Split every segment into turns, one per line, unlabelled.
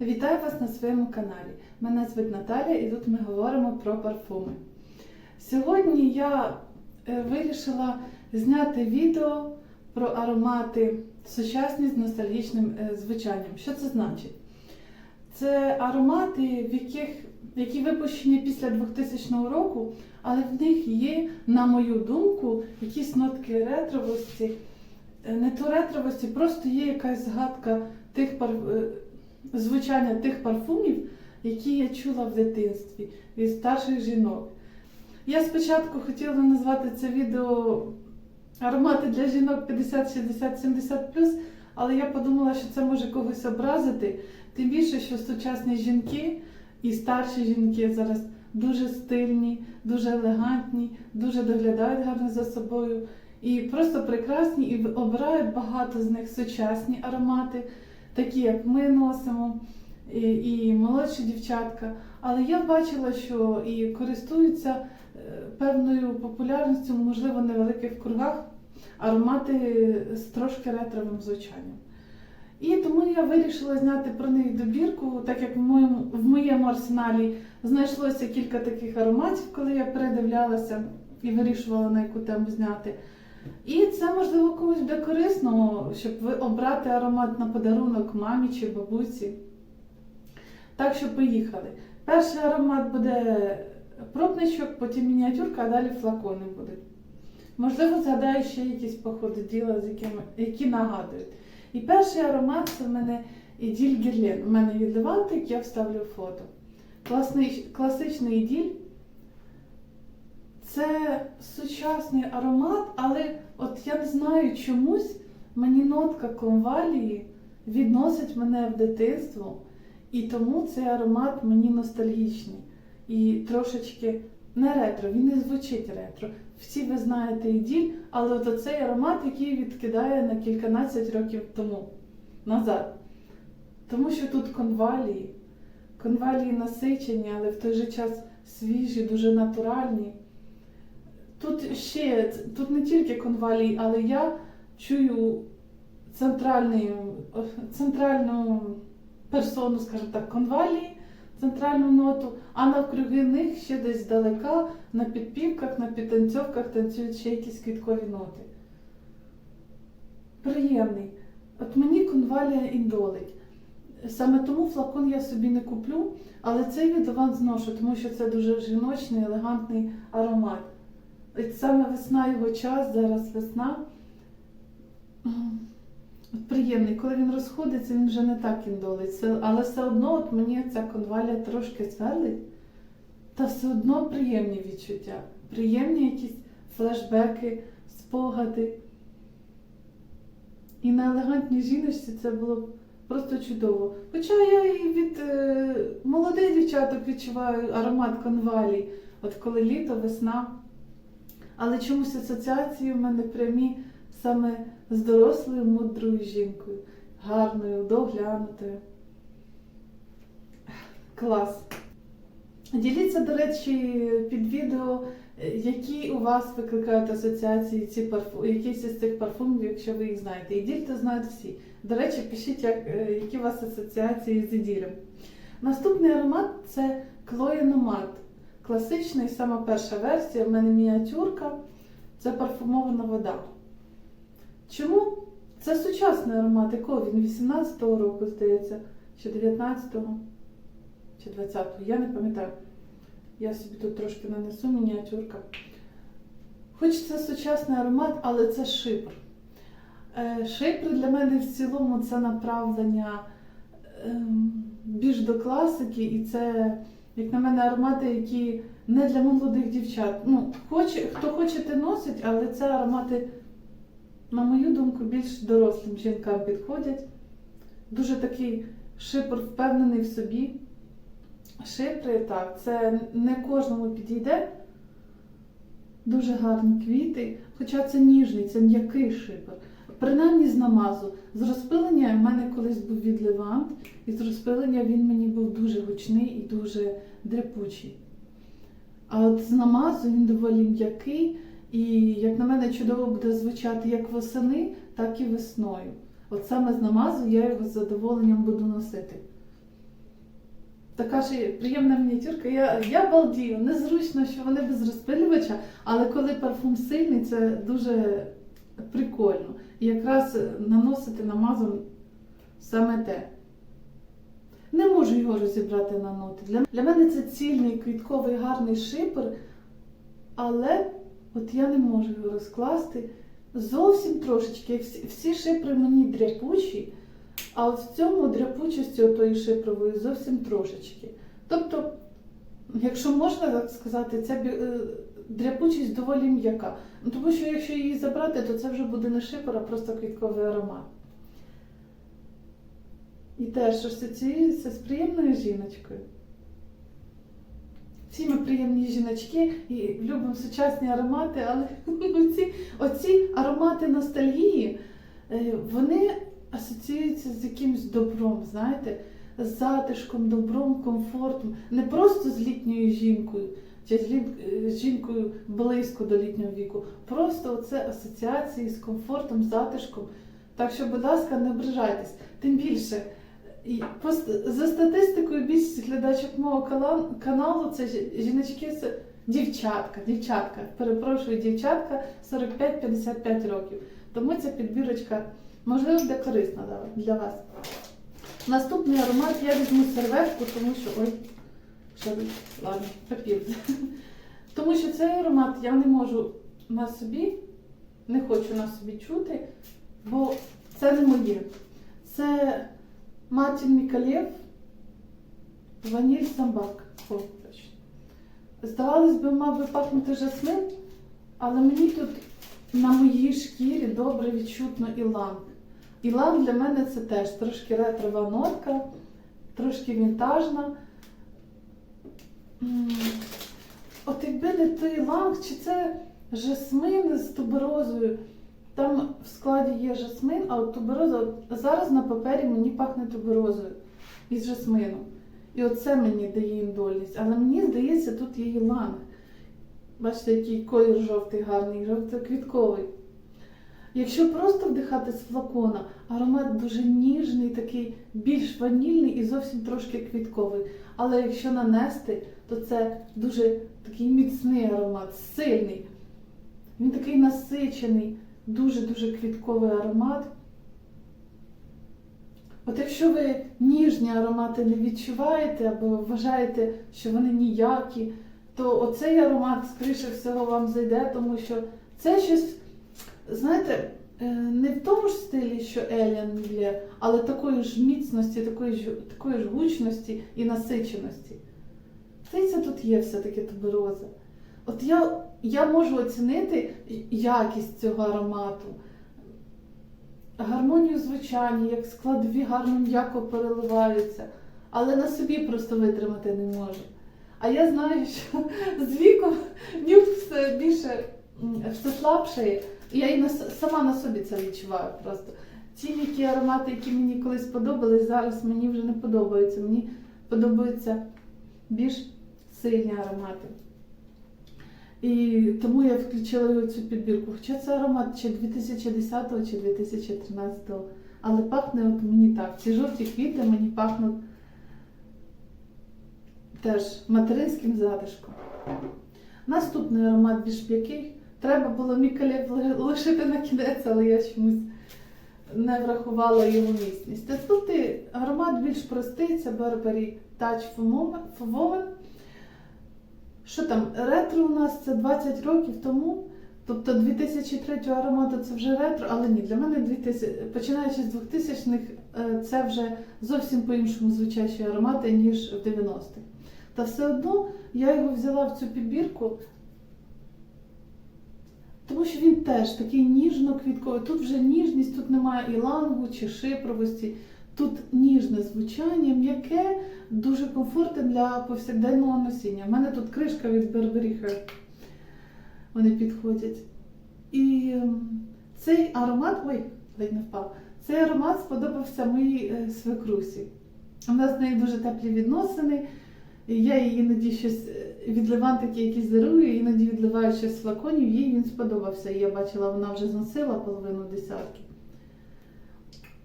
Вітаю вас на своєму каналі. Мене звуть Наталя і тут ми говоримо про парфуми. Сьогодні я е, вирішила зняти відео про аромати сучасні з ностальгічним е, звучанням. Що це значить? Це аромати, в яких, які випущені після 2000 року, але в них є, на мою думку, якісь нотки ретровості. Е, Не то ретровості, просто є якась згадка тих пар... звучання тих парфумів, які я чула в дитинстві від старших жінок. Я спочатку хотіла назвати це відео аромати для жінок 50, 60, 70 але я подумала, що це може когось образити. Тим більше, що сучасні жінки і старші жінки зараз дуже стильні, дуже елегантні, дуже доглядають гарно за собою. І просто прекрасні і обирають багато з них сучасні аромати, такі як ми носимо, і, і молодші дівчатка. Але я бачила, що і користуються е, певною популярністю, можливо, невеликих кругах аромати з трошки ретровим звучанням. І тому я вирішила зняти про них добірку, так як в моєму, в моєму арсеналі знайшлося кілька таких ароматів, коли я передивлялася і вирішувала на яку тему зняти. І це можливо комусь буде корисно, щоб ви обрати аромат на подарунок мамі чи бабусі. Так що поїхали. Перший аромат буде пробничок, потім мініатюрка, а далі флакони будуть. Можливо, згадаю ще якісь походи діла, з якими, які нагадують. І перший аромат це в мене Іділь Гірлен. У мене від Левантик, я вставлю фото. Класний, класичний іділь. Це сучасний аромат, але от я не знаю чомусь мені нотка конвалії відносить мене в дитинство, і тому цей аромат мені ностальгічний. І трошечки не ретро, він не звучить ретро. Всі ви знаєте іділь, але от оцей аромат, який відкидає на кільканадцять років тому назад. Тому що тут конвалії. Конвалії насичені, але в той же час свіжі, дуже натуральні. Тут ще тут не тільки конвалії, але я чую центральний, центральну персону, скажімо так, конвалії, центральну ноту, а навкруги них ще десь здалека на підпівках, на підтанцьовках танцюють ще якісь квіткові ноти. Приємний. От мені конвалія індолить. Саме тому флакон я собі не куплю, але цей відован зношу, тому що це дуже жіночний, елегантний аромат. От саме весна його час, зараз весна. От приємний. Коли він розходиться, він вже не так індолить. Але все одно от мені ця конвалія трошки сверлить. Та все одно приємні відчуття. Приємні якісь флешбеки, спогади. І на елегантній жіночці це було просто чудово. Хоча я і від е, молодих дівчаток відчуваю аромат конвалій, от коли літо, весна. Але чомусь асоціації в мене прямі саме з дорослою мудрою жінкою, гарною, доглянутою. Клас. Діліться, до речі, під відео, які у вас викликають асоціації ці парфу... якісь із цих парфумів, якщо ви їх знаєте. І діль то знають всі. До речі, пишіть, як, е, які у вас асоціації з іділем. Наступний аромат це Nomad. Класичний, сама перша версія, в мене мініатюрка. Це парфумована вода. Чому? Це сучасний аромат, якого він 18-го року, здається, чи 19-го, чи 20-го, я не пам'ятаю. Я собі тут трошки нанесу мініатюрка. Хоч це сучасний аромат, але це шипр. Е, Шипри для мене в цілому це направлення ем, більш до класики, і це, як на мене, аромати, які не для молодих дівчат. Ну, хоче, хто хоче, те носить, але це аромати, на мою думку, більш дорослим жінкам підходять. Дуже такий шипр впевнений в собі. Шипри, так, це не кожному підійде. Дуже гарні квіти, хоча це ніжний, це м'який шипр. Принаймні з намазу. З розпилення в мене колись був від Левант, і з розпилення він мені був дуже гучний і дуже дряпучий. А от з намазу він доволі м'який, і, як на мене, чудово буде звучати як восени, так і весною. От саме з намазу я його з задоволенням буду носити. така ж приємна мініатюрка. Я, я балдію, незручно, що вони без розпилювача, але коли парфум сильний, це дуже прикольно. І якраз наносити на мазом саме те. Не можу його розібрати на ноти. Для, для мене це цільний квітковий гарний шипер, але от я не можу його розкласти. Зовсім трошечки. Всі, всі шипри мені дряпучі, а от в цьому дряпучості отої шипрової зовсім трошечки. Тобто, якщо можна так сказати, ця е, дряпучість доволі м'яка. Ну, Тому що якщо її забрати, то це вже буде не шипер, а просто квітковий аромат. І теж асоціюється з приємною жіночкою. Всі ми приємні жіночки і любимо сучасні аромати, але оці, оці аромати ностальгії, е, вони асоціюються з якимось добром, знаєте, з затишком, добром, комфортом. Не просто з літньою жінкою, чи е, з жінкою близько до літнього віку. Просто це асоціації з комфортом, затишком. Так що, будь ласка, не ображайтесь. Тим більше, за статистикою більшість глядачок мого каналу це жіночки з дівчатка, дівчатка, перепрошую, дівчатка 45-55 років. Тому ця підбірочка можливо буде корисна для вас. Наступний аромат я візьму серветку, тому що ой, що ладно, папір. Тому що цей аромат я не можу на собі, не хочу на собі чути, бо це не моє. Це Мартін Мікалєв, Ваніль Самбак. Здавалось би, мав би пахнути жасмин, але мені тут на моїй шкірі добре відчутно іланг. Іланг для мене це теж трошки ретрова нотка, трошки вінтажна. От якби не той іланг, чи це жасмин з туберозою. Там в складі є жасмин, а от тубероза зараз на папері мені пахне туберозою із жасмином. І оце мені дає індольність. Але мені здається, тут є іланг. Бачите, який колір жовтий гарний, жовто-квітковий. Якщо просто вдихати з флакона, аромат дуже ніжний, такий більш ванільний і зовсім трошки квітковий. Але якщо нанести, то це дуже такий міцний аромат, сильний. Він такий насичений, дуже-дуже квітковий аромат. От якщо ви ніжні аромати не відчуваєте або вважаєте, що вони ніякі, то оцей аромат, скоріше всього, вам зайде, тому що це щось, знаєте, е, не в тому ж стилі, що Еліан Міллер, але такої ж міцності, такої ж, такої ж гучності і насиченості. Здається, тут є все-таки тубероза. От я, я можу оцінити якість цього аромату, гармонію звучання, як складові гарно м'яко переливаються, але на собі просто витримати не можу. А я знаю, що з віком нюх все більше все слабшає, я і на, сама на собі це відчуваю просто. Ті м'які аромати, які мені колись подобались, зараз мені вже не подобаються. Мені подобаються більш сильні аромати. І тому я включила цю підбірку. Хоча це аромат чи 2010 чи 2013, але пахне от мені так. Ці жовті квіти мені пахнуть теж материнським затишком. Наступний аромат більш м'який. Треба було мікалєв лишити на кінець, але я чомусь не врахувала його міцність. Наступний аромат більш простий, це Burberry Touch for Woman. Що там, ретро у нас це 20 років тому. Тобто 2003 аромату це вже ретро, але ні, для мене 2000, починаючи з 2000-х, е, це вже зовсім по-іншому звучащі аромати, ніж в 90-х. Та все одно я його взяла в цю підбірку, тому що він теж такий ніжно-квітковий. Тут вже ніжність, тут немає ілангу чи шипровості. Тут ніжне звучання, м'яке, дуже комфортне для повсякденного носіння. У мене тут кришка від Burberry Вони підходять. І ем, цей аромат, ой, ледь не впав. Цей аромат сподобався моїй е, свекрусі. У нас з нею дуже теплі відносини. Я їй іноді щось е, від левантики якісь дарую, іноді відливаю щось з флаконів, їй він сподобався. Я бачила, вона вже зносила половину десятки.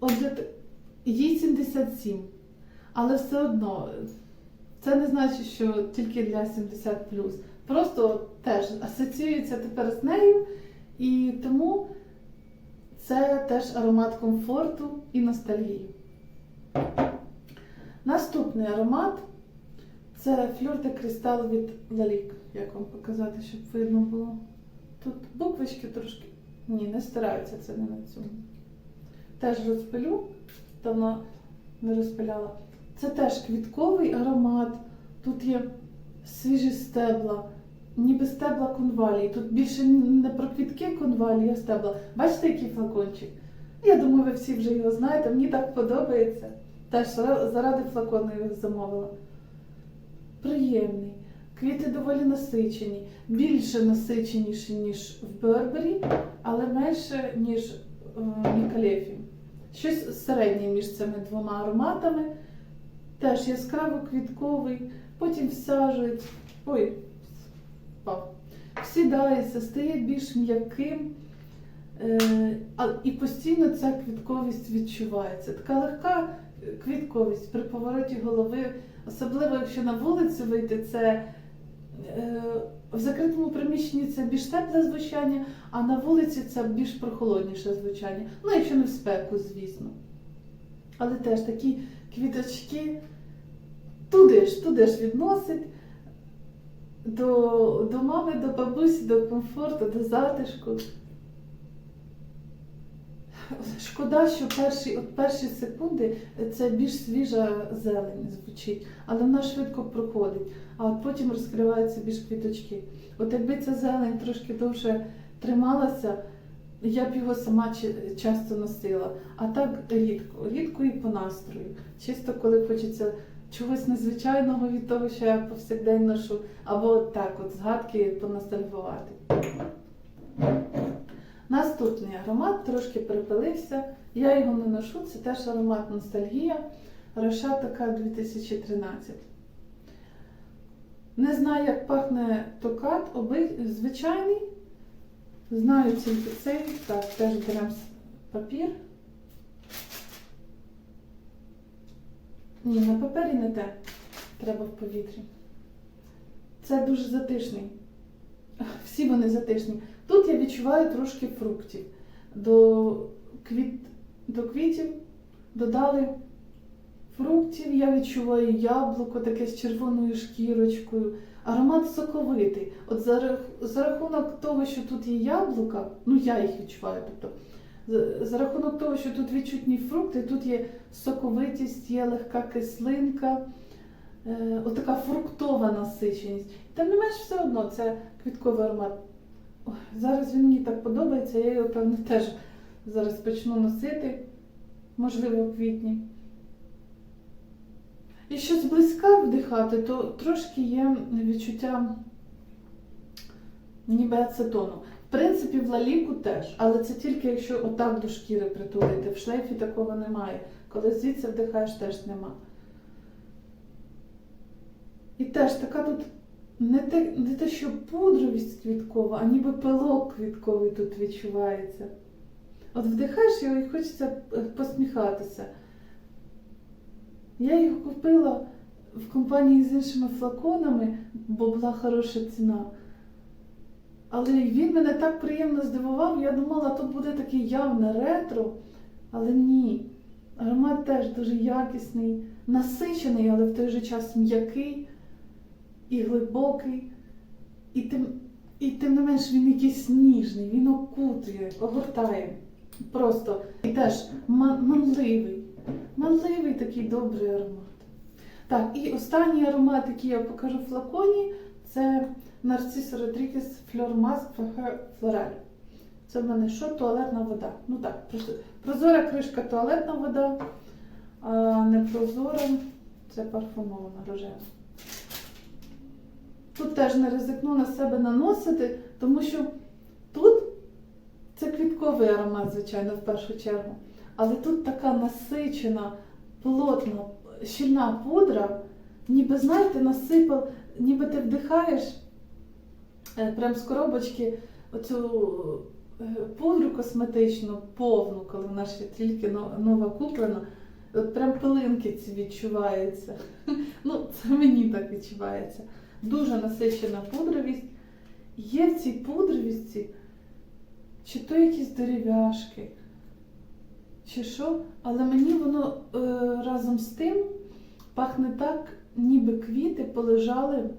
От для т- їй 77. Але все одно, Це не значить, що тільки для 70 Просто теж асоціюється тепер з нею, і тому це теж аромат комфорту і ностальгії. Наступний аромат це флюр кристал від Лалік. Як вам показати, щоб видно було? Тут буквочки трошки. Ні, не стараються це не на цьому. Теж розпилю, давно не розпиляла. Це теж квітковий аромат. Тут є свіжі стебла, ніби стебла конвалії. Тут більше не про квітки конвалії, а стебла. Бачите, який флакончик? Я думаю, ви всі вже його знаєте, мені так подобається. Теж заради флакону його замовила. Приємний. Квіти доволі насичені, більше насиченіші, ніж в Бербері, але менше, ніж в Нікалефі. Щось середнє між цими двома ароматами. Теж яскраво квітковий, потім всаджується, ой, впав, всідається, стає більш м'яким. Е, і постійно ця квітковість відчувається. Така легка квітковість при повороті голови, особливо якщо на вулицю вийти, це в закритому приміщенні це більш тепле звучання, а на вулиці це більш прохолодніше звучання. Ну, якщо не в спеку, звісно. Але теж такі квіточки туди ж, туди ж відносить до, до мами, до бабусі, до комфорту, до затишку. Шкода, що перші, от перші секунди це більш свіжа зелень звучить, але вона швидко проходить, а от потім розкриваються більш квіточки. От якби ця зелень трошки довше трималася, я б його сама часто носила. А так рідко, рідко і по настрою. Чисто коли хочеться чогось незвичайного від того, що я повсякдень ношу, або от так, от згадки поностальгувати. Наступний аромат трошки припилився. Я його не ношу, це теж аромат ностальгія. Роша така 2013. Не знаю, як пахне токат, звичайний. Знаю тільки цей. Так, теж беремо папір. Ні, на папері не те. Треба в повітрі. Це дуже затишний. Всі вони затишні. Тут я відчуваю трошки фруктів. До, квіт, до квітів додали фруктів, я відчуваю яблуко таке з червоною шкірочкою. Аромат соковитий. От за, за рахунок того, що тут є яблука, ну я їх відчуваю. Тобто, за, за рахунок того, що тут відчутні фрукти, тут є соковитість, є легка кислинка, е, отака фруктова насиченість. Тим не менш, все одно це квітковий аромат. Ой, зараз він мені так подобається, я його, певно, теж зараз почну носити, можливо, в квітні. І щось близька вдихати, то трошки є відчуття ніби ацетону. В принципі, в лаліку теж, але це тільки якщо отак до шкіри притулити. В шлейфі такого немає. Коли звідси вдихаєш, теж нема. І теж така тут не те, не те, що пудровість квіткова, а ніби пилок квітковий тут відчувається. От вдихаєш його і хочеться е, посміхатися. Я його купила в компанії з іншими флаконами, бо була хороша ціна. Але він мене так приємно здивував, я думала, тут буде таке явне ретро, але ні. Аромат теж дуже якісний, насичений, але в той же час м'який і глибокий. І тим, і тим не менш він якийсь ніжний, він окутує, огортає. Просто і теж ман- манливий. Манливий такий добрий аромат. Так, і останній аромат, який я покажу в флаконі, це Нарцис Родрігес for Florel. Це в мене що? Туалетна вода. Ну так, прозора кришка туалетна вода, а не прозора це парфумована рожева. Тут теж не ризикну на себе наносити, тому що тут це квітковий аромат, звичайно, в першу чергу. Але тут така насичена, плотна, щільна пудра, ніби, знаєте, насипав, ніби ти вдихаєш е, прям з коробочки оцю е, пудру косметичну, повну, коли вона ще тільки но- нова куплена. От прям пилинки ці відчуваються. Ну, це мені так відчувається. Дуже насичена пудровість. Є в цій пудровісті, чи то якісь дерев'яшки, чи що, але мені воно е, разом з тим пахне так, ніби квіти полежали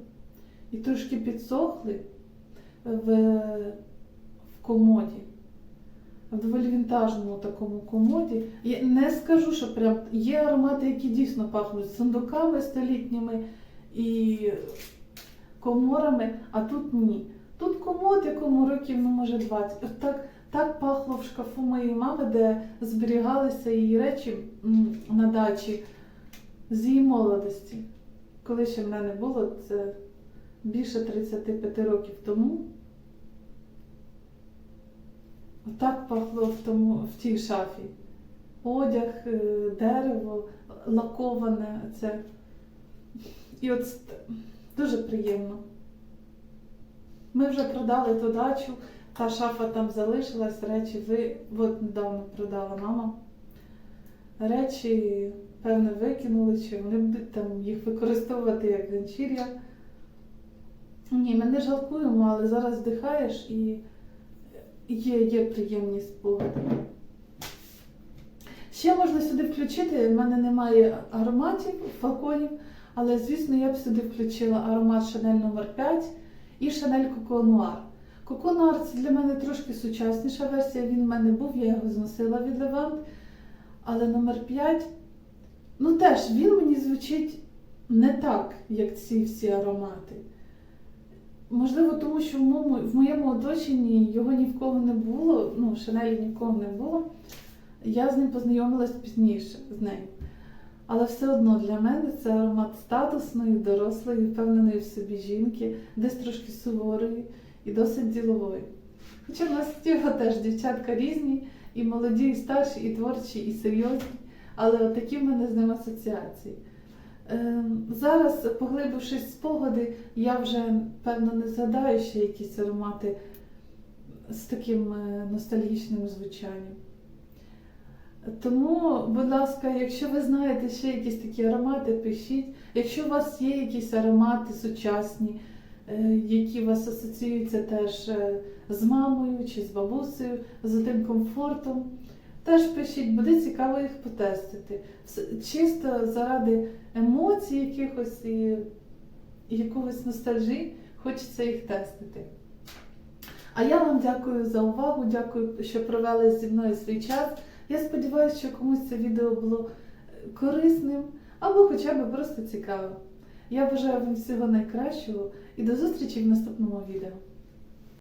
і трошки підсохли в, в комоді. В доволі вінтажному такому комоді. Я не скажу, що прям є аромати, які дійсно пахнуть сундуками столітніми і коморами, а тут ні. Тут комод, якому років, ну може 20. От так, так пахло в шкафу моєї мами, де зберігалися її речі на дачі з її молодості. Коли ще в мене було, це більше 35 років тому. Отак пахло в, тому, в тій шафі. Одяг, е, дерево, лаковане це. І от дуже приємно. Ми вже продали ту дачу, та шафа там залишилась, речі ви от недавно продала мама. Речі, певне, викинули, чи вони будуть там їх використовувати як ганчір'я. Ні, ми не жалкуємо, але зараз вдихаєш і є, є приємні спогади. Ще можна сюди включити, в мене немає ароматів, флаконів, але, звісно, я б сюди включила аромат Chanel номер 5 і Chanel Coco Noir. Coco Noir це для мене трошки сучасніша версія, він в мене був, я його зносила від Levant. Але номер 5, ну теж він мені звучить не так, як ці всі аромати. Можливо, тому що в моєму, в моєму оточенні його ні в кого не було, ну, Шанелі ні в кого не було. Я з ним познайомилась пізніше з нею. Але все одно для мене це аромат статусної, дорослої, впевненої в собі жінки, десь трошки суворої і досить ділової. Хоча в нас його теж дівчатка різні, і молоді, і старші, і творчі, і серйозні, але такі в мене з ним асоціації. Ем, Зараз, поглибившись спогади, я вже певно не згадаю ще якісь аромати з таким е, ностальгічним звучанням. Тому, будь ласка, якщо ви знаєте ще якісь такі аромати, пишіть. Якщо у вас є якісь аромати сучасні, е, які у вас асоціюються теж е, з мамою чи з бабусею, з тим комфортом, теж пишіть, буде цікаво їх потестити. Чисто заради емоцій якихось і і якогось ностальжі, хочеться їх тестити. А я вам дякую за увагу, дякую, що провели зі мною свій час. Я сподіваюся, що комусь це відео було е, корисним або хоча б просто цікавим. Я бажаю вам всього найкращого і до зустрічі в наступному відео.